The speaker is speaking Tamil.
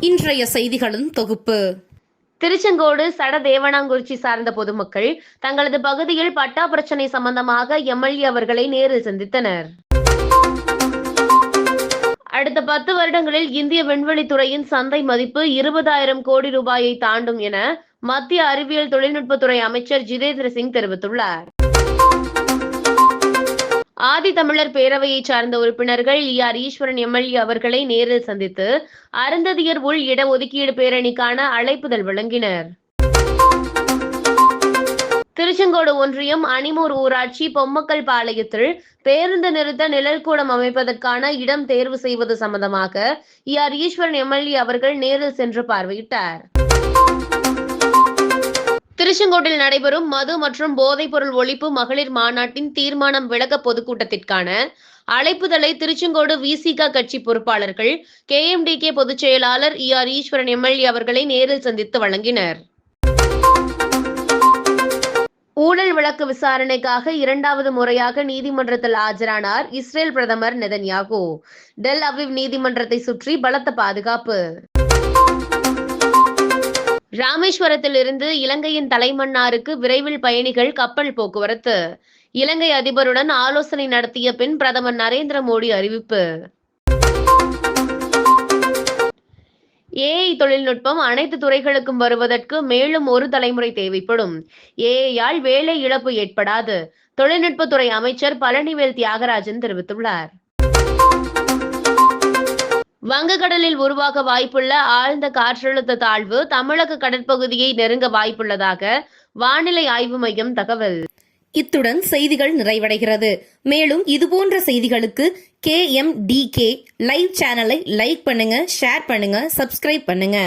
இன்றைய செய்திகளின் தொகுப்பு. திருச்செங்கோடு சட தேவனாங்குறிச்சி சார்ந்த பொதுமக்கள் தங்களது பகுதியில் பட்டா பிரச்சனை சம்பந்தமாக எம்எல்ஏ அவர்களை நேரில் சந்தித்தனர். அடுத்த பத்து வருடங்களில் இந்திய விண்வெளித்துறையின் சந்தை மதிப்பு இருபதாயிரம் கோடி ரூபாயை தாண்டும் என மத்திய அறிவியல் தொழில்நுட்பத்துறை அமைச்சர் ஜிதேந்திர சிங் தெரிவித்துள்ளார். ஆதி தமிழர் பேரவையைச் சார்ந்த உறுப்பினர்கள் இ ஆர் ஈஸ்வரன் எம்எல்ஏ அவர்களை நேரில் சந்தித்து அருந்ததியர் உள் இடஒதுக்கீடு பேரணிக்கான அழைப்புதல் வழங்கினர். திருச்செங்கோடு ஒன்றியம் அணிமூர் ஊராட்சி பொம்மக்கல் பாளையத்தில் பேருந்து நிறுத்த நிழல்கூடம் அமைப்பதற்கான இடம் தேர்வு செய்வது சம்பந்தமாக இ ஆர் ஈஸ்வரன் எம்எல்ஏ அவர்கள் நேரில் சென்று பார்வையிட்டார். திருச்செங்கோட்டில் நடைபெறும் மது மற்றும் போதைப்பொருள் ஒழிப்பு மகளிர் மாநாட்டின் தீர்மானம் விளக்க பொதுக்கூட்டத்திற்கான அழைப்புதலை திருச்செங்கோடு விசிக கட்சி பொறுப்பாளர்கள் கேஎம்டிகே பொதுச் செயலாளர் இ ஆர் ஈஸ்வரன் எம்எல்ஏ அவர்களை நேரில் சந்தித்து வழங்கினர். ஊழல் வழக்கு விசாரணைக்காக இரண்டாவது முறையாக நீதிமன்றத்தில் ஆஜரானார் இஸ்ரேல் பிரதமர் நெதன்யாகு. டெல் அவிவ் நீதிமன்றத்தை சுற்றி பலத்த பாதுகாப்பு. ராமேஸ்வரத்தில் இருந்து இலங்கையின் தலைமன்னாருக்கு விரைவில் பயணிகள் கப்பல் போக்குவரத்து. இலங்கை அதிபருடன் ஆலோசனை நடத்திய பின் பிரதமர் நரேந்திர மோடி அறிவிப்பு. ஏஐ தொழில்நுட்பம் அனைத்து துறைகளுக்கும் வருவதற்கு மேலும் ஒரு தலைமுறை தேவைப்படும். ஏஐயால் வேலை இழப்பு ஏற்படாது. தொழில்நுட்பத்துறை அமைச்சர் பழனிவேல் தியாகராஜன் தெரிவித்துள்ளார். வங்கக்கடலில் உருவாக வாய்ப்புள்ள ஆழ்ந்த காற்றழுத்த தாழ்வு தமிழக கடற்பகுதியை நெருங்க வாய்ப்புள்ளதாக வானிலை ஆய்வு மையம் தகவல். இத்துடன் செய்திகள் நிறைவடைகிறது. மேலும் இதுபோன்ற செய்திகளுக்கு K M T K live சேனலை லைக் பண்ணுங்க ஷேர் பண்ணுங்க சப்ஸ்கிரைப் பண்ணுங்க.